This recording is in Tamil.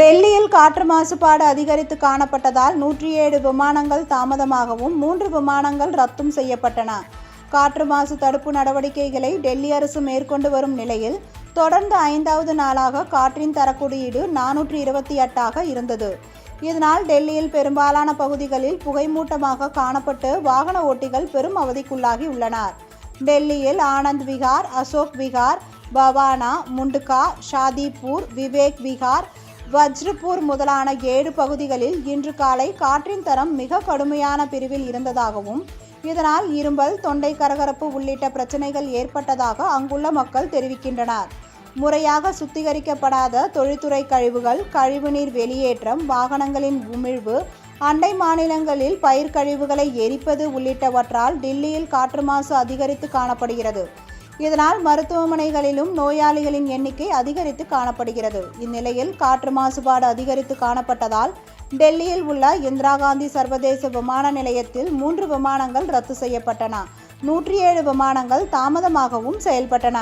டெல்லியில் காற்று மாசுபாடு அதிகரித்து காணப்பட்டதால் நூற்றி ஏழு விமானங்கள் தாமதமாகவும் மூன்று விமானங்கள் ரத்தும் செய்யப்பட்டன. காற்று மாசு தடுப்பு நடவடிக்கைகளை டெல்லி அரசு மேற்கொண்டு வரும் நிலையில் தொடர்ந்து ஐந்தாவது நாளாக காற்றின் தரக்குறியீடு நானூற்றி இருபத்தி எட்டாக இருந்தது. இதனால் டெல்லியில் பெரும்பாலான பகுதிகளில் புகைமூட்டமாக காணப்பட்டு வாகன ஓட்டிகள் பெரும் அவதிக்குள்ளாகி உள்ளனர். டெல்லியில் ஆனந்த் விகார் அசோக் விகார் பவானா முண்டுகா ஷாதிப்பூர் விவேக் விகார் வஜ்ரபூர் முதலான ஏழு பகுதிகளில் இன்று காலை காற்றின் தரம் மிக கடுமையான பிரிவில் இருந்ததாகவும் இதனால் இரும்பல் தொண்டை கரகரப்பு உள்ளிட்ட பிரச்சனைகள் ஏற்பட்டதாக அங்குள்ள மக்கள் தெரிவிக்கின்றனர். முறையாக சுத்திகரிக்கப்படாத தொழில்துறை கழிவுகள் கழிவுநீர் வெளியேற்றம் வாகனங்களின் உமிழ்வு அண்டை மாநிலங்களில் பயிர் கழிவுகளை எரிப்பது உள்ளிட்டவற்றால் டில்லியில் காற்று மாசு அதிகரித்து காணப்படுகிறது. இதனால் மருத்துவமனைகளிலும் நோயாளிகளின் எண்ணிக்கை அதிகரித்து காணப்படுகிறது. இந்நிலையில் காற்று மாசுபாடு அதிகரித்து காணப்பட்டதால் டெல்லியில் உள்ள இந்திரா காந்தி சர்வதேச விமான நிலையத்தில் மூன்று விமானங்கள் ரத்து செய்யப்பட்டன. நூற்றி ஏழு விமானங்கள் தாமதமாகவும் செயல்பட்டன.